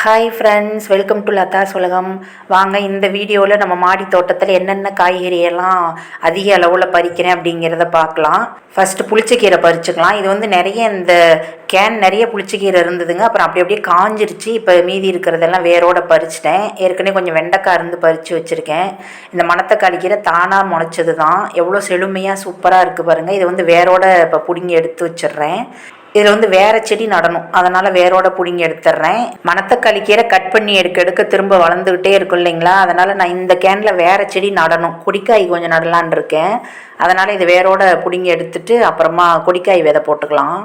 Hi friends welcome to Latha சுலகம் வாங்க இந்த வீடியோவில் நம்ம மாடி தோட்டத்தில் என்னென்ன காய்கறியெல்லாம் அதிக அளவில் பறிக்கிறேன் அப்படிங்கிறத பார்க்கலாம். ஃபஸ்ட்டு புளிச்சக்கீரை பறிச்சுக்கலாம். இது வந்து நிறைய இந்த கேன் நிறைய புளிச்சக்கீரை இருந்ததுங்க. அப்புறம் அப்படி அப்படியே காஞ்சிருச்சு. இப்போ மீதி இருக்கிறதெல்லாம் வேரோட பறிச்சிட்டேன். ஏற்கனவே கொஞ்சம் வெண்டைக்காய் இருந்து பறித்து வச்சுருக்கேன். இந்த மணத்தக்காளி கீரை தானாக முளைச்சது தான் எவ்வளோ செழுமையாக சூப்பராக இருக்குது பாருங்கள் இது வந்து வேரோட இப்போ பிடுங்கி எடுத்து வச்சிடுறேன். இதில் வந்து வேறு செடி நடணும். அதனால் வேரோட பிடுங்கி எடுத்துடுறேன் மணத்தக்காளி கீரை கட் பண்ணி எடுக்க எடுக்க திரும்ப வளர்ந்துக்கிட்டே இருக்கும் இல்லைங்களா? அதனால் நான் இந்த கேனில் வேற செடி நடணும். கொடிக்காய் கொஞ்சம் நடலான் இருக்கேன். அதனால் இது வேரோட பிடுங்கி எடுத்துட்டு அப்புறமா கொடிக்காய் விதை போட்டுக்கலாம்.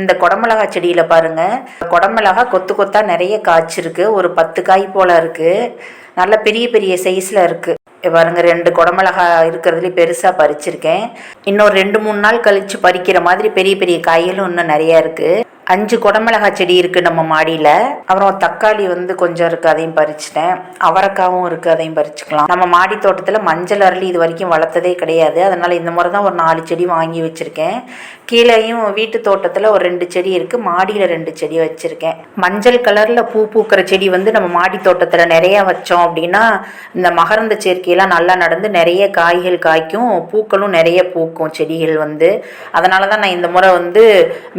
இந்த குடமிளகா செடியில் பாருங்கள் குடமிளகா கொத்து கொத்தாக நிறைய காய்ச்சிருக்கு. ஒரு பத்து காய் போல் இருக்குது நல்ல பெரிய பெரிய சைஸில் இருக்குது பாருங்க ரெண்டு குடமிளகா இருக்கிறதுலே பெருசாக பறிச்சிருக்கேன். இன்னும் ரெண்டு மூணு நாள் கழித்து பறிக்கிற மாதிரி பெரிய பெரிய காய்களும் இன்னும் நிறையா இருக்குது அஞ்சு குடமிளகா செடி இருக்குது நம்ம மாடியில். அப்புறம் தக்காளி வந்து கொஞ்சம் இருக்குது அதையும் பறிச்சிட்டேன். அவரைக்காவும் இருக்குது அதையும் பறிச்சுக்கலாம். நம்ம மாடி தோட்டத்தில் மஞ்சள் அரளி இது வரைக்கும் வளர்த்ததே கிடையாது. அதனால் இந்த முறை தான் ஒரு நாலு செடி வாங்கி வச்சுருக்கேன். கீழேயும் வீட்டு தோட்டத்தில் ஒரு ரெண்டு செடி இருக்குது மாடியில் ரெண்டு செடி வச்சுருக்கேன். மஞ்சள் கலரில் பூ பூக்கிற செடி வந்து நம்ம மாடி தோட்டத்தில் நிறையா வச்சோம் அப்படின்னா இந்த மகரந்த சேர்க்கையெல்லாம் நல்லா நடந்து நிறைய காய்கள் காய்க்கும் பூக்களும் நிறைய பூக்கும் செடிகள் வந்து. அதனால தான் நான் இந்த முறை வந்து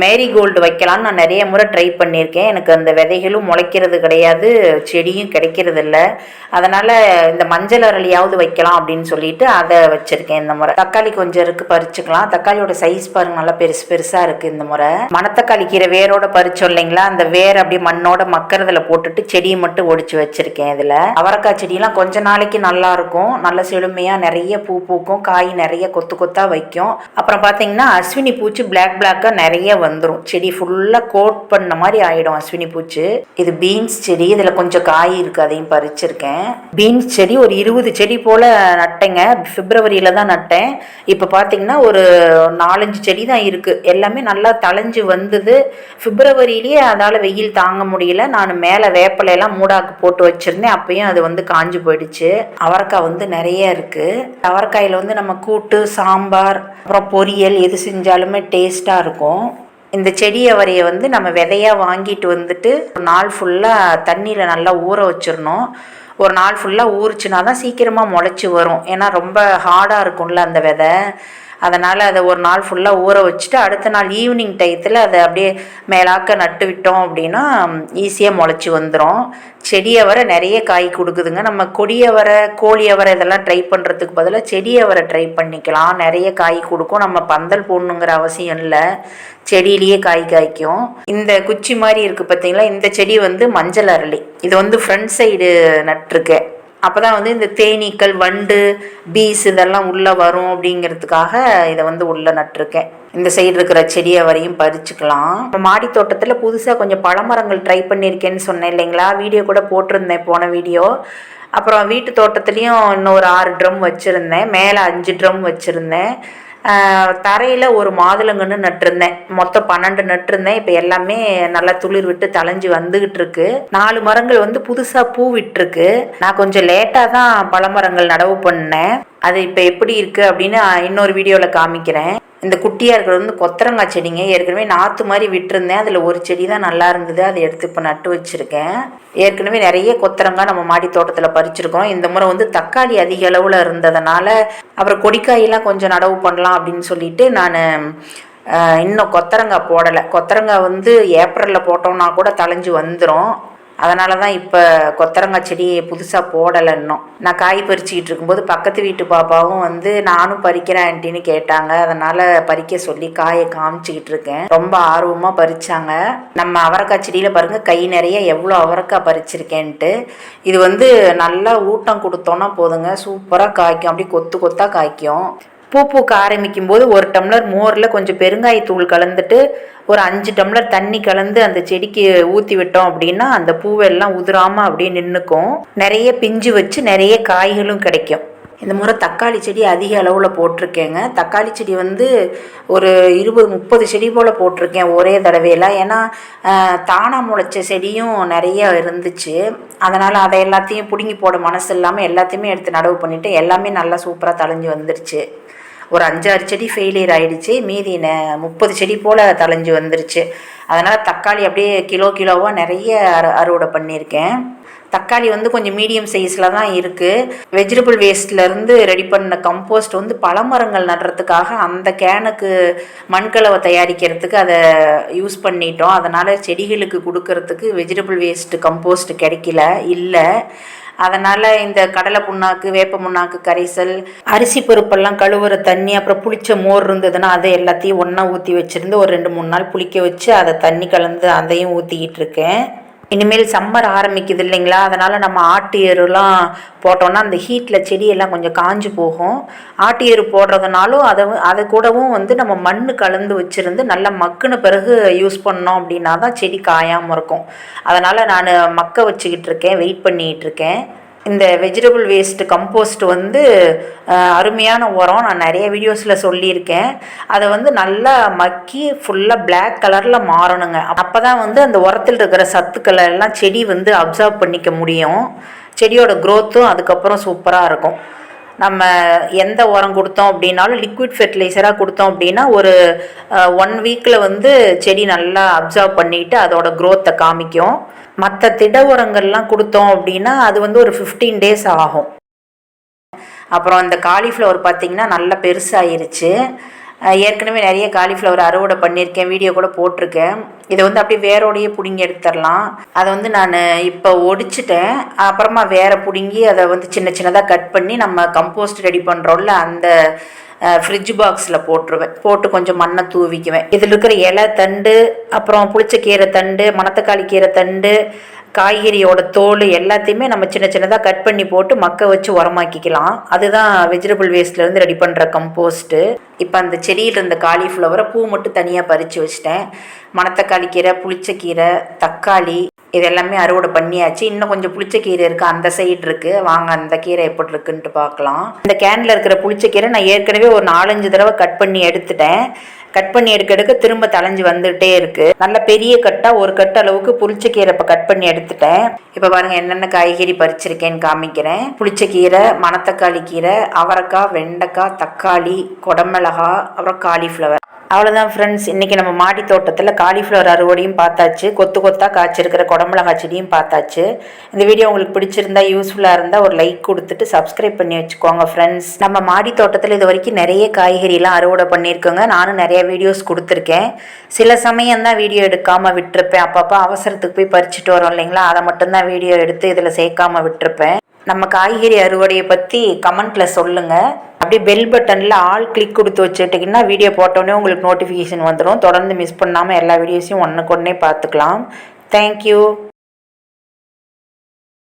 மேரிகோல்டு வைக்கலாம் வைக்கலாம்னு நான் நிறைய முறை ட்ரை பண்ணியிருக்கேன். எனக்கு அந்த விதைகளும் முளைக்கிறது கிடையாது செடியும் கிடைக்கிறது இல்லை அதனால் இந்த மஞ்சள் அரளியாவது வைக்கலாம் அப்படின்னு சொல்லிட்டு அதை வச்சுருக்கேன் இந்த முறை. தக்காளி கொஞ்சம் இருக்குது பறிச்சுக்கலாம். தக்காளியோட சைஸ் பாருங்கள் நல்லா பெருசு பெருசாக இருக்குது இந்த முறை. மணத்தக்காளி கீரை வேரோட பறிச்சோம் இல்லைங்களா? அந்த வேர் அப்படியே மண்ணோட மக்கறதுல போட்டுட்டு செடியை மட்டும் ஒடிச்சு வச்சுருக்கேன் இதில். அவரைக்காய் செடியெலாம் கொஞ்ச நாளைக்கு நல்லா இருக்கும். நல்ல செழுமையாக நிறைய பூ பூக்கும். காய் நிறைய கொத்து கொத்தாக வைக்கும். அப்புறம் பார்த்தீங்கன்னா அஸ்வினி பூச்சி பிளாக் பிளாக்காக நிறைய வந்துடும் செடி ஃபுல்லாக ஃபுல்லாக கோட் பண்ண மாதிரி ஆகிடும் அஸ்வினி பூச்சி. இது பீன்ஸ் செடி இதில் கொஞ்சம் காய் இருக்குது அதையும் பறிச்சிருக்கேன். பீன்ஸ் செடி ஒரு இருபது செடி போல் நட்டேங்க. பிப்ரவரியில் தான் நட்டேன். இப்போ பார்த்தீங்கன்னா ஒரு நாலஞ்சு செடி தான் இருக்குது எல்லாமே நல்லா தளைஞ்சு வந்தது. பிப்ரவரியிலேயே அதால் வெயில் தாங்க முடியல. நான் மேலே வேப்பலையெல்லாம் மூடாக்கு போட்டு வச்சுருந்தேன். அப்பயும் அது வந்து காஞ்சு போயிடுச்சு. அவரைக்காய் வந்து நிறைய இருக்குது அவரைக்காயில் வந்து நம்ம கூட்டு சாம்பார் அப்புறம் பொரியல் எது செஞ்சாலுமே டேஸ்ட்டாக இருக்கும். இந்த செடி அவரையை வந்து நம்ம விதையாக வாங்கிட்டு வந்துட்டு ஒரு நாள் ஃபுல்லாக தண்ணியில் நல்லா ஊற வச்சிடணும். ஒரு நாள் ஃபுல்லாக ஊறிச்சுனா தான் சீக்கிரமாக முளைச்சி வரும். ஏன்னா ரொம்ப ஹார்டாக இருக்கும்ல அந்த விதை. அதனால் அதை ஒரு நாள் ஃபுல்லாக ஊற வச்சுட்டு அடுத்த நாள் ஈவினிங் டயத்தில் அதை அப்படியே மேலாக்க நட்டு விட்டோம் அப்படின்னா ஈஸியாக முளைச்சி வந்துடும் செடியை வர நிறைய காய் கொடுக்குதுங்க. நம்ம கொடியவரை கோழியவரை இதெல்லாம் ட்ரை பண்ணுறதுக்கு பதிலாக செடியை வர ட்ரை பண்ணிக்கலாம். நிறைய காய் கொடுக்கும். நம்ம பந்தல் போடணுங்கிற அவசியம் இல்லை. செடியிலேயே காய் காய்க்கும். இந்த குச்சி மாதிரி இருக்குது பார்த்தீங்களா இந்த செடி வந்து மஞ்சள் அரளி. இது வந்து ஃப்ரண்ட் சைடு நட்டிருக்கேன். அப்போ தான் வந்து இந்த தேனீக்கள் வண்டு பீஸ் இதெல்லாம் உள்ளே வரும் அப்படிங்கிறதுக்காக இதை வந்து உள்ளே நட்டிருக்கேன். இந்த சைடு இருக்கிற செடியை வரையும் பறிச்சுக்கலாம். இப்போ மாடி தோட்டத்தில் புதுசாக கொஞ்சம் பழமரங்கள் ட்ரை பண்ணியிருக்கேன்னு சொன்னேன் இல்லைங்களா? வீடியோ கூட போட்டிருந்தேன் போன வீடியோ. அப்புறம் வீட்டு தோட்டத்துலேயும் இன்னொரு ஆறு ட்ரம் வச்சுருந்தேன். மேலே அஞ்சு ட்ரம் வச்சுருந்தேன். தரையில் ஒரு மாதுளங்கன்று நட்டிருந்தேன். மொத்தம் பன்னெண்டு நட்டிருந்தேன். இப்போ எல்லாமே நல்லா துளிர் விட்டு தலைஞ்சு வந்துகிட்டு இருக்கு நாலு மரங்கள் வந்து புதுசாக பூ விட்டுருக்கு. நான் கொஞ்சம் லேட்டாக தான் பழமரங்கள் நடவு பண்ணேன். அது இப்போ எப்படி இருக்குது அப்படின்னு இன்னொரு வீடியோவில் காமிக்கிறேன். இந்த குட்டியாக இருக்கிறது வந்து கொத்தரங்காய் செடிங்க. ஏற்கனவே நாற்று மாதிரி விட்டுருந்தேன். அதில் ஒரு செடி தான் நல்லா இருந்தது. அதை எடுத்து இப்போ நட்டு வச்சுருக்கேன். ஏற்கனவே நிறைய கொத்தரங்காய் நம்ம மாடி தோட்டத்தில் பறிச்சிருக்கோம். இந்த முறை வந்து தக்காளி அதிக அளவில் இருந்ததுனால அப்புறம் கொடிக்காயெல்லாம் கொஞ்சம் நடவு பண்ணலாம் அப்படின்னு சொல்லிட்டு நான் இன்னும் கொத்தரங்காய் போடலை. கொத்தரங்காய் வந்து ஏப்ரலில் போட்டோம்னா கூட தளைஞ்சு வந்துடும் அதனால தான் இப்போ கொத்தரங்காய் செடியை புதுசாக போடலை இன்னும். நான் காய் பறிச்சிக்கிட்டு இருக்கும்போது பக்கத்து வீட்டு பாப்பாவும் வந்து நானும் பறிக்கிறேன் ஆன்ட்டின்னு கேட்டாங்க. அதனால் பறிக்க சொல்லி காயை காமிச்சிக்கிட்டு இருக்கேன். ரொம்ப ஆர்வமாக பறித்தாங்க நம்ம அவரைக்காய் செடியில் பாருங்கள் கை நிறைய எவ்வளோ அவரைக்காய் பறிச்சிருக்கேன்ட்டு. இது வந்து நல்லா ஊட்டம் கொடுத்தோன்னா போதுங்க. சூப்பராக காய்க்கும். அப்படியே கொத்து கொத்தாக காய்க்கும். பூ பூக்க ஆரம்பிக்கும் போது ஒரு டம்ளர் மோரில் கொஞ்சம் பெருங்காயத்தூள் கலந்துட்டு ஒரு அஞ்சு டம்ளர் தண்ணி கலந்து அந்த செடிக்கு ஊற்றி விட்டோம் அப்படின்னா அந்த பூவெல்லாம் உதிராமல் அப்படியே நின்றுக்கும் நிறைய பிஞ்சு வச்சு நிறைய காய்களும் கிடைக்கும். இந்த முறை தக்காளி செடி அதிக அளவில் போட்டிருக்கேங்க. தக்காளி செடி வந்து ஒரு இருபது முப்பது செடி போல் போட்டிருக்கேன் ஒரே தடவையில். ஏன்னா தானாக முளைச்ச செடியும் நிறைய இருந்துச்சு. அதனால் அதை எல்லாத்தையும் பிடுங்கி போட மனசு இல்லாமல் எல்லாத்தையுமே எடுத்து நடவு பண்ணிவிட்டு எல்லாமே நல்லா சூப்பராக தளைஞ்சு வந்துருச்சு. ஒரு அஞ்சாறு செடி ஃபெயிலியர் ஆகிடுச்சு மீதி ந முப்பது செடி போல் தளைஞ்சு வந்துருச்சு. அதனால் தக்காளி அப்படியே கிலோ கிலோவாக நிறைய அறு அறுவடை பண்ணியிருக்கேன். தக்காளி வந்து கொஞ்சம் மீடியம் சைஸில் தான் இருக்குது வெஜிடபிள் வேஸ்ட்லேருந்து ரெடி பண்ண கம்போஸ்ட் வந்து பழமரங்கள் நடுறதுக்காக அந்த கேனுக்கு மண்கலவை தயாரிக்கிறதுக்கு அதை யூஸ் பண்ணிட்டோம். அதனால் செடிகளுக்கு கொடுக்கறதுக்கு வெஜிடபிள் வேஸ்ட்டு கம்போஸ்ட் கிடைக்கல இல்லை. அதனால் இந்த கடலை புண்ணாக்கு வேப்ப புண்ணாக்கு கரைசல் அரிசி பருப்பெல்லாம் கழுவுற தண்ணி அப்புறம் புளிச்ச மோர் இருந்ததுன்னா அதை எல்லாத்தையும் ஒன்றா ஊற்றி வச்சுருந்து ஒரு ரெண்டு மூணு நாள் புளிக்க வச்சு அதை தண்ணி கலந்து அதையும் ஊற்றிக்கிட்டு இருக்கேன். இனிமேல் சம்மர் ஆரம்பிக்குது இல்லைங்களா? அதனால் நம்ம ஆட்டு எருலாம் போட்டோன்னா அந்த ஹீட்டில் செடியெல்லாம் கொஞ்சம் காஞ்சு போகும். ஆட்டு எரு போடுறதுனாலும் அதை அதை கூடவும் வந்து நம்ம மண் கலந்து வச்சுருந்து நல்லா மக்குன பிறகு யூஸ் பண்ணோம் அப்படின்னா தான் செடி காயாமல் இருக்கும். அதனால் நான் மக்க வச்சுக்கிட்டு இருக்கேன் வெயிட் பண்ணிகிட்டு இருக்கேன். இந்த வெஜிடபிள் வேஸ்ட் கம்போஸ்ட் வந்து அருமையான உரம். நான் நிறைய வீடியோஸில் சொல்லியிருக்கேன். அதை வந்து நல்லா மக்கி ஃபுல்லாக பிளாக் கலரில் மாறணுங்க. அப்போ தான் வந்து அந்த உரத்தில் இருக்கிற சத்துக்களை எல்லாம் செடி வந்து அப்சர்வ் பண்ணிக்க முடியும். செடியோட க்ரோத்தும் அதுக்கப்புறம் சூப்பராக இருக்கும். நம்ம எந்த உரம் கொடுத்தோம் அப்படின்னாலும் லிக்விட் ஃபெர்டிலைசராக கொடுத்தோம் அப்படின்னா ஒரு ஒன் வீக்கில் வந்து செடி நல்லா அப்சர்வ் பண்ணிட்டு அதோட க்ரோத்தை காமிக்கும். மற்ற திட உரங்கள்லாம் கொடுத்தோம் அப்படின்னா அது வந்து ஒரு ஃபிஃப்டீன் டேஸ் ஆகும். அப்புறம் இந்த காலிஃப்ளவர் பார்த்தீங்கன்னா நல்லா பெருசாகிருச்சு ஏற்கனவே நிறைய காலிஃப்ளவர் அறுவடை பண்ணியிருக்கேன் வீடியோ கூட போட்டிருக்கேன். இதை வந்து அப்படியே வேரோடையே பிடுங்கி எடுத்துடலாம். அதை வந்து நான் இப்போ ஒடிச்சிட்டேன். அப்புறமா வேற பிடுங்கி அதை வந்து சின்ன சின்னதாக கட் பண்ணி நம்ம கம்போஸ்ட் ரெடி பண்ணுறோம்ல அந்த ஃப்ரிட்ஜ் பாக்ஸில் போட்டுருவேன். போட்டு கொஞ்சம் மண்ணை தூவிக்குவேன். இதில் இருக்கிற இலை தண்டு அப்புறம் புளிச்சக்கீரை தண்டு மணத்தக்காளி கீரை தண்டு காய்கறியோட தோல் எல்லாத்தையுமே நம்ம சின்ன சின்னதாக கட் பண்ணி போட்டு மக்க வச்சு உரமாக்கிக்கலாம். அதுதான் வெஜிடபிள் வேஸ்ட்லேருந்து ரெடி பண்ணுற கம்போஸ்ட்டு இப்போ அந்த செடியில் இருந்த காலிஃப்ளவரை பூ மட்டும் தனியாக பறித்து வச்சிட்டேன். மணத்தக்காளி கீரை புளிச்சக்கீரை தக்காளி இது எல்லாமே அறுவடை பண்ணியாச்சு. இன்னும் கொஞ்சம் புளிச்சக்கீரை இருக்குது அந்த சைடு இருக்குது வாங்க அந்த கீரை எப்படி இருக்குன்ட்டு பார்க்கலாம். இந்த கேனில் இருக்கிற புளிச்சக்கீரை நான் ஏற்கனவே ஒரு நாலஞ்சு தடவை கட் பண்ணி எடுத்துட்டேன். கட் பண்ணி எடுக்க எடுக்க திரும்ப தலைஞ்சு வந்துகிட்டே இருக்கு. நல்ல பெரிய கட்டா ஒரு கட்டு அளவுக்கு புளிச்சக்கீரை இப்போ கட் பண்ணி எடுத்துட்டேன். இப்போ பாருங்க என்னென்ன காய்கறி பறிச்சிருக்கேன்னு காமிக்கிறேன். புளிச்சக்கீரை மணத்தக்காளி கீரை அவரைக்காய் வெண்டைக்காய் தக்காளி குடமிளகா அப்புறம் காலிஃப்ளவர் அவ்வளோதான் ஃப்ரெண்ட்ஸ் இன்றைக்கி நம்ம மாடி தோட்டத்தில் காலிஃப்ளவர் அறுவடையும் பார்த்தாச்சு. கொத்து கொத்தாக காய்ச்சிருக்கிற குடமிளகா செடியும் பார்த்தாச்சு. இந்த வீடியோ உங்களுக்கு பிடிச்சிருந்தா யூஸ்ஃபுல்லாக இருந்தால் ஒரு லைக் கொடுத்துட்டு சப்ஸ்கிரைப் பண்ணி வச்சுக்கோங்க ஃப்ரெண்ட்ஸ் நம்ம மாடி தோட்டத்தில் இது வரைக்கும் நிறைய காய்கறிலாம் அறுவடை பண்ணியிருக்கோங்க. நானும் நிறைய வீடியோஸ் கொடுத்துருக்கேன். சில சமயம் தான் வீடியோ எடுக்காமல் விட்டுருப்பேன். அப்பப்போ அவசரத்துக்கு போய் பறிச்சுட்டு வரோம் இல்லைங்களா? அதை மட்டும்தான் வீடியோ எடுத்து இதில் சேர்க்காமல் விட்டுருப்பேன். நம்ம காய்கறி அறுவடையை பற்றி கமெண்ட்டில் சொல்லுங்கள் அப்படியே பெல் பட்டனில் ஆல் கிளிக் கொடுத்து வச்சுட்டிங்கன்னா வீடியோ போட்டோன்னே உங்களுக்கு நோட்டிஃபிகேஷன் வந்துடும் தொடர்ந்து மிஸ் பண்ணாமல் எல்லா வீடியோஸையும் ஒன்றுக்கு ஒன்றே பார்த்துக்கலாம். தேங்க்யூ